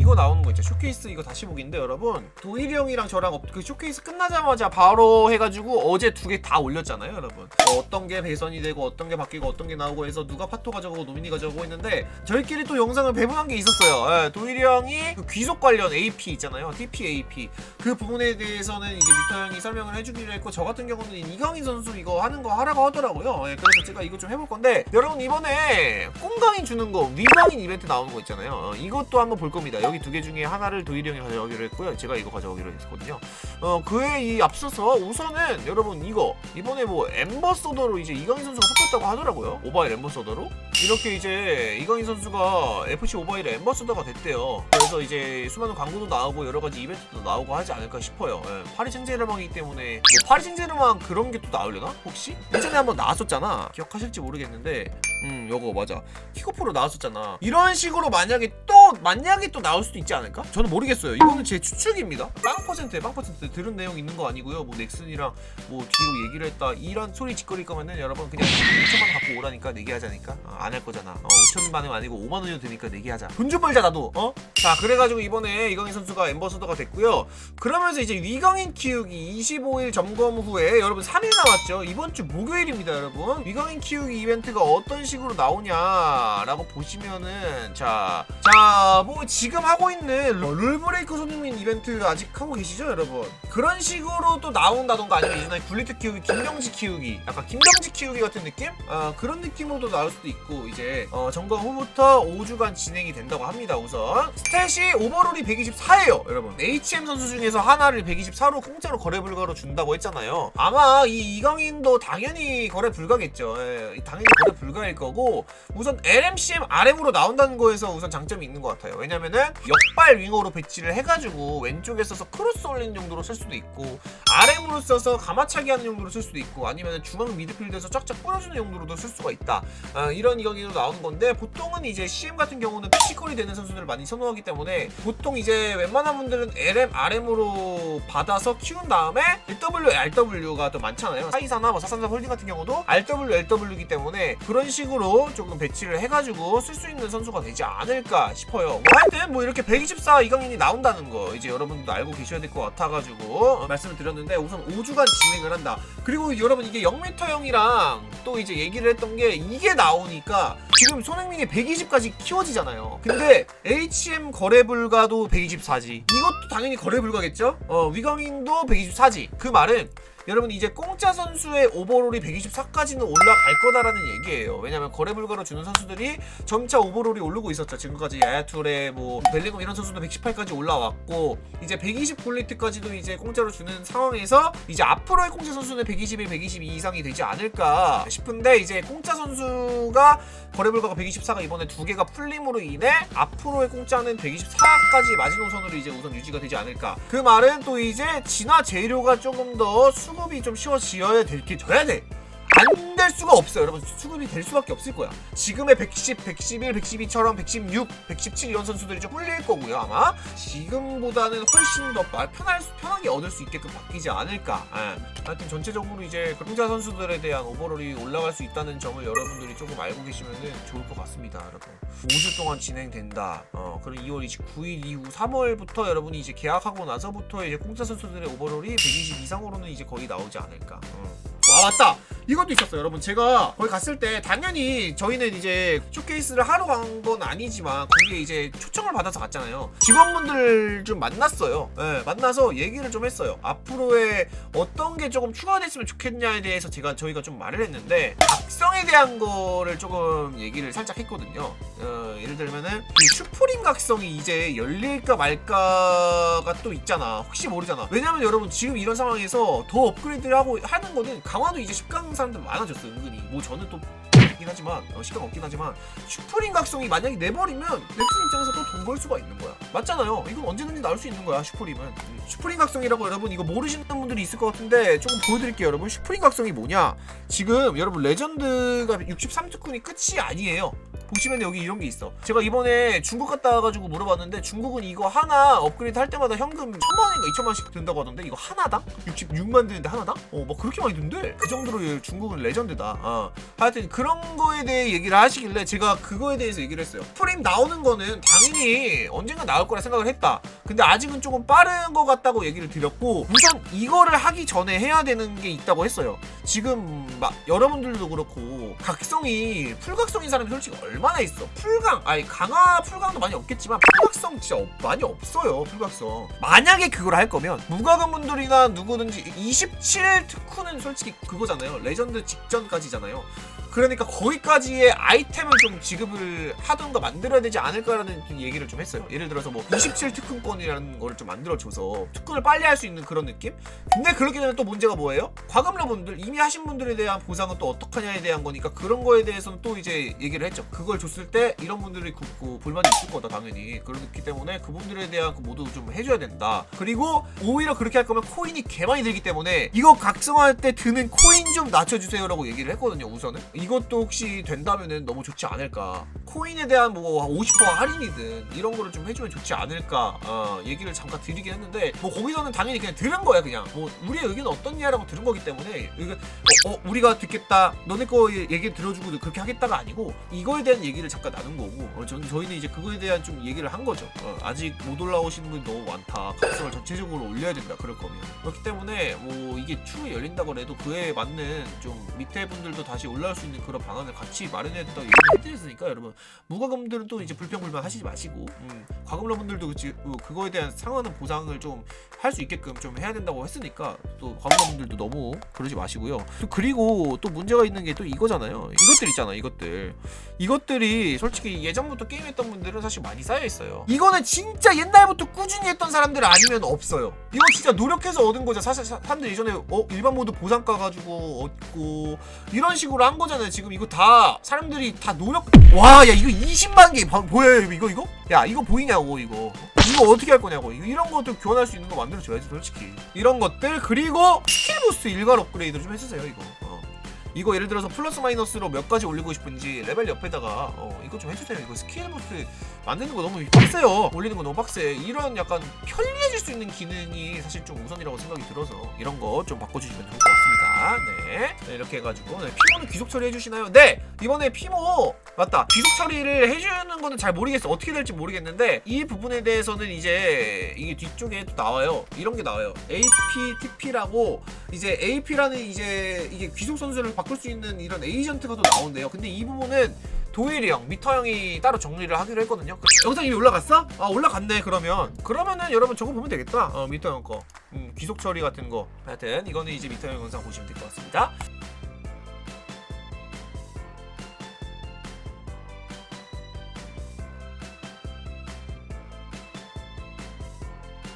이거 나오는 거 있죠. 쇼케이스 이거 다시 보기인데 여러분. 도일이 형이랑 저랑 업- 그 쇼케이스 끝나자마자 바로 해가지고 어제 두 개 다 올렸잖아요 여러분. 어, 떤게 배선이 되고 어떤 게 바뀌고 어떤 게 나오고 해서 누가 파토 가져가고 노민이 가져가고 했는데 저희끼리 또 영상을 배분한 게 있었어요. 예, 도일이 형이 그 귀속 관련 AP 있잖아요. TP AP 그 부분에 대해서는 이제 미터 형이 설명을 해주기로 했고 저 같은 경우는 이강인 선수 이거 하는 거 하라고 하더라고요. 예, 그래서 제가 이거 좀 해볼 건데 여러분 이번에 꽁강인 주는 거 위강인 이벤트 나오는 거 있잖아요. 어, 이것도 한번 볼 겁니다. 여기 두 개 중에 하나를 도일이 형이 가져가기로 했고요. 제가 이거 가져가기로 했거든요. 어 그에 이 앞서서 우선은 여러분 이거 이번에 뭐 엠버서더로 이제 이강인 선수가 뽑혔다고 하더라고요. 오바일 엠버서더로. 이렇게 이제 이강인 선수가 FC 오바일의 엠버서더가 됐대요. 그래서 이제 수많은 광고도 나오고 여러 가지 이벤트도 나오고 하지 않을까 싶어요. 예, 파리 생제르맹이기 때문에. 뭐 파리 생제르맹 그런 게 또 나오려나 혹시? 예전에 한번 나왔었잖아. 기억하실지 모르겠는데. 음 요거 맞아. 킥오프로 나왔었잖아. 이런 식으로 만약에 또 만약에 또 나올 수도 있지 않을까? 저는 모르겠어요. 이거는 제 추측입니다. 빵 퍼센트에 빵 퍼센트. 들은 내용 있는 거 아니고요. 뭐 넥슨이랑 뭐 뒤로 얘기를 했다. 이런 소리 짓거릴 거면은 여러분 그냥 5천만 갖고 오라니까 내기하자니까? 어, 안할 거잖아. 어, 5천만은 아니고 5만 원이도 되니까 내기하자. 돈 좀 벌자 나도. 어? 자 그래가지고 이번에 이강인 선수가 엠버서더가 됐고요. 그러면서 이제 위강인 키우기 25일 점검 후에 여러분 3일 남았죠. 이번 주 목요일입니다 여러분. 위강인 키우기 이벤트가 어떤 식으로 나오냐라고 보시면은 자, 자, 뭐 지금 하고 있는 롤- 롤브레이크 손흥민 이벤트 아직 하고 계시죠, 여러분? 그런 식으로 또 나온다던가 아니면 예전에 굴리트 키우기, 김병지 키우기, 약간 김병지 키우기 같은 느낌? 어, 그런 느낌으로도 나올 수도 있고 이제 어, 점검 후부터 5주간 진행이 된다고 합니다. 우선 스탯이 오버롤이 124예요, 여러분. HM 선수 중에서 하나를 124로 공짜로 거래 불가로 준다고 했잖아요. 아마 이 이강인도 당연히 거래 불가겠죠. 예, 당연히 거래 불가일 거고 우선 LMCM RM으로 나온다는 거에서 우선 장점이 있는 것 같아요. 왜냐면은 역발 윙어로 배치를 해가지고 왼쪽에 써서 크로스 올리는 용도로 쓸 수도 있고 RM으로 써서 가마차기 하는 용도로 쓸 수도 있고 아니면 중앙 미드필드에서 쫙쫙 뿌려주는 용도로도 쓸 수가 있다. 아, 이런 이강인으로 나오는 건데 보통은 이제 CM 같은 경우는 피지컬이 되는 선수들을 많이 선호하기 때문에 보통 이제 웬만한 분들은 LM, RM으로 받아서 키운 다음에 LW, RW가 더 많잖아요. 사이사나 뭐 사삼삼 홀딩 같은 경우도 RW, LW이기 때문에 그런 식으로 조금 배치를 해가지고 쓸 수 있는 선수가 되지 않을까 싶어요. 뭐 하여튼 뭐 이렇게 124 이강인이 나온다는 거 이제 여러분도 알고 계셔야 될 것 같아가지고 어, 말씀을 드렸는데 우선 5주간 진행을 한다. 그리고 여러분 이게 0m형이랑 또 이제 얘기를 했던 게 이게 나오니까 지금 손흥민이 120까지 키워지잖아요. 근데 HM 거래 불가도 124지. 이것도 당연히 거래 불가겠죠? 어, 위강인도 124지. 그 말은 여러분 이제 공짜 선수의 오버롤이 124까지는 올라갈 거다라는 얘기예요. 왜냐면 거래 불가로 주는 선수들이 점차 오버롤이 오르고 있었죠. 지금까지 야야툴에 뭐 벨링엄 이런 선수도 118까지 올라왔고 이제 120 굴리트까지도 이제 공짜로 주는 상황에서 이제 앞으로의 공짜 선수는 121, 122 이상이 되지 않을까 싶은데 이제 공짜 선수가 거래 불가가 124가 이번에 두 개가 풀림으로 인해 앞으로의 공짜는 124까지 마지노선으로 이제 우선 유지가 되지 않을까. 그 말은 또 이제 진화 재료가 조금 더 수급 이 좀 쉬워지어야 될게 져야 돼. 안 될 수가 없어요, 여러분. 수급이 될 수밖에 없을 거야. 지금의 110, 111, 112처럼 116, 117 이런 선수들이 좀 풀릴 거고요, 아마. 지금보다는 훨씬 더 마- 편할 수, 편하게 얻을 수 있게끔 바뀌지 않을까. 예. 하여튼 전체적으로 이제 공자 선수들에 대한 오버롤이 올라갈 수 있다는 점을 여러분들이 조금 알고 계시면 좋을 것 같습니다, 여러분. 5주 동안 진행된다. 어, 그리고 2월 29일 이후 3월부터 여러분이 이제 계약하고 나서부터 이제 공짜 선수들의 오버롤이 120 이상으로는 이제 거의 나오지 않을까. 어. 와 맞다. 이것도 있었어요 여러분. 제가 거기 갔을 때 당연히 저희는 이제 쇼케이스를 하러 간 건 아니지만 거기에 이제 초청을 받아서 갔잖아요. 직원분들 좀 만났어요. 예, 만나서 얘기를 좀 했어요. 앞으로의 어떤 게 조금 추가됐으면 좋겠냐에 대해서 제가 저희가 좀 말을 했는데 각성에 대한 거를 조금 얘기를 살짝 했거든요. 어, 예를 들면은 이 슈프림 각성이 이제 열릴까 말까가 또 있잖아. 혹시 모르잖아. 왜냐면 여러분 지금 이런 상황에서 더 업그레이드를 하고 하는 거는 강 화도 이제 10강 사람들 많아졌어 은근히. 뭐 저는 또 있긴 하지만 어, 시간 없긴 하지만 슈프림 각성이 만약에 내버리면 넥슨 입장에서 또 돈 벌 수가 있는 거야. 맞잖아요. 이건 언제든지 나올 수 있는 거야 슈프림은. 음, 슈프림 각성이라고 여러분 이거 모르시는 분들이 있을 것 같은데 조금 보여드릴게요 여러분. 슈프림 각성이 뭐냐? 지금 여러분 레전드가 63특훈이 끝이 아니에요 보시면 여기 이런 게 있어. 제가 이번에 중국 갔다 와가지고 물어봤는데 중국은 이거 하나 업그레이드 할 때마다 현금 천만 원인가 이천만 원씩 든다고 하던데 이거 하나당 66만 드는데 하나당? 어, 막 그렇게 많이 든대. 그 정도로 중국은 레전드다. 어. 하여튼 그런 거에 대해 얘기를 하시길래 제가 그거에 대해서 얘기를 했어요. 프레임 나오는 거는 당연히 언젠가 나올 거라 생각을 했다. 근데 아직은 조금 빠른 것 같다고 얘기를 드렸고 우선 이거를 하기 전에 해야 되는 게 있다고 했어요. 지금 막 여러분들도 그렇고 각성이 풀각성인 사람이 솔직히 얼마 나 있어? 풀강 아니 강화 풀강도 많이 없겠지만 풀각성 진짜 없- 많이 없어요. 풀각성. 만약에 그걸 할 거면 무과금 분들이나 누구든지 27 특훈은 솔직히 그거잖아요. 레전드 직전까지잖아요. 그러니까 거기까지의 아이템을 좀 지급을 하던가 만들어야 되지 않을까라는 좀 얘기를 좀 했어요. 예를 들어서 뭐 27 특훈권이라는 걸좀 만들어줘서 특훈을 빨리 할 수 있는 그런 느낌? 근데 그렇게 되면 또 문제가 뭐예요? 과금러 분들 이미 하신 분들에 대한 보상은 또 어떡하냐에 대한 거니까 그런 거에 대해서는 또 이제 얘기를 했죠. 그걸 줬을 때 이런 분들이 굽고 불만이 있을 거다 당연히 그렇기 때문에 그분들에 대한 그 모두 좀 해줘야 된다. 그리고 오히려 그렇게 할 거면 코인이 개 많이 들기 때문에 이거 각성할 때 드는 코인 좀 낮춰주세요라고 얘기를 했거든요. 우선은 이것도 혹시 된다면은 너무 좋지 않을까. 코인에 대한 뭐 50% 할인이든 이런 거를 좀 해주면 좋지 않을까? 어, 얘기를 잠깐 드리긴 했는데 뭐 거기서는 당연히 그냥 들은 거야 그냥. 뭐 우리의 의견은 어떻냐라고 들은 거기 때문에 이거 어, 어, 우리가 듣겠다. 너네 거 얘기 들어주고 그렇게 하겠다가 아니고 이거에 대한 얘기를 잠깐 나눈 거고 어, 전, 저희는 이제 그거에 대한 좀 얘기를 한 거죠. 어, 아직 못 올라오시는 분이 너무 많다. 각성을 전체적으로 올려야 된다 그럴 거면. 그렇기 때문에 뭐 이게 추후에 열린다고 해도 그에 맞는 좀 밑에 분들도 다시 올라올 수 있는 그런 방안을 같이 마련해다 얘기를 해드렸으니까 여러분. 무과금들은 또 이제 불평불만 하시지 마시고 음, 과금러분들도 어, 그거에 대한 상하는 보상을 좀 할 수 있게끔 좀 해야 된다고 했으니까 또 과금러분들도 너무 그러지 마시고요. 또 그리고 또 문제가 있는 게 또 이거잖아요. 이것들 있잖아 이것들. 이것들이 솔직히 예전부터 게임했던 분들은 사실 많이 쌓여 있어요. 이거는 진짜 옛날부터 꾸준히 했던 사람들 아니면 없어요 이거 진짜 노력해서 얻은 거죠 사실 사- 사람들 예전에 어, 일반 모드 보상 까가지고 얻고 이런 식으로 한 거잖아요. 지금 이거 다 사람들이 다 노력. 와, 야 이거 20만 개 봐- 보여요 이거 이거? 야 이거 보이냐고 이거. 이거 어떻게 할 거냐고. 이런 것도 교환할 수 있는 거 만들어 줘야지 솔직히. 이런 것들 그리고 스킬 부스트 일괄 업그레이드 좀 해주세요 이거. 어. 이거 예를 들어서 플러스 마이너스로 몇 가지 올리고 싶은지 레벨 옆에다가 어, 이거 좀 해주세요. 이거 스킬 부스트 만드는 거 너무 빡세요. 올리는 거 너무 빡세. 이런 약간 편리해질 수 있는 기능이 사실 좀 우선이라고 생각이 들어서 이런 거 좀 바꿔주시면 좋을 것 같습니다. 네. 네, 이렇게 해가지고 네, 피모는 귀속 처리 해주시나요? 네. 이번에 피모 맞다. 귀속 처리를 해주는 거는 잘 모르겠어. 어떻게 될지 모르겠는데 이 부분에 대해서는 이제 이게 뒤쪽에 또 나와요. 이런 게 나와요. APTP라고 이제 AP라는 이제 이게 귀속 선수를 바꿀 수 있는 이런 에이전트가 또 나온대요. 근데 이 부분은 도일이 형, 미터 형이 따로 정리를 하기로 했거든요. 그- 영상 이미 올라갔어? 아 올라갔네 그러면 그러면은 여러분 저거 보면 되겠다. 어 미터 형 거, 음, 귀속 처리 같은 거. 하여튼 이거는 이제 미터 형 영상 보시면 될 것 같습니다.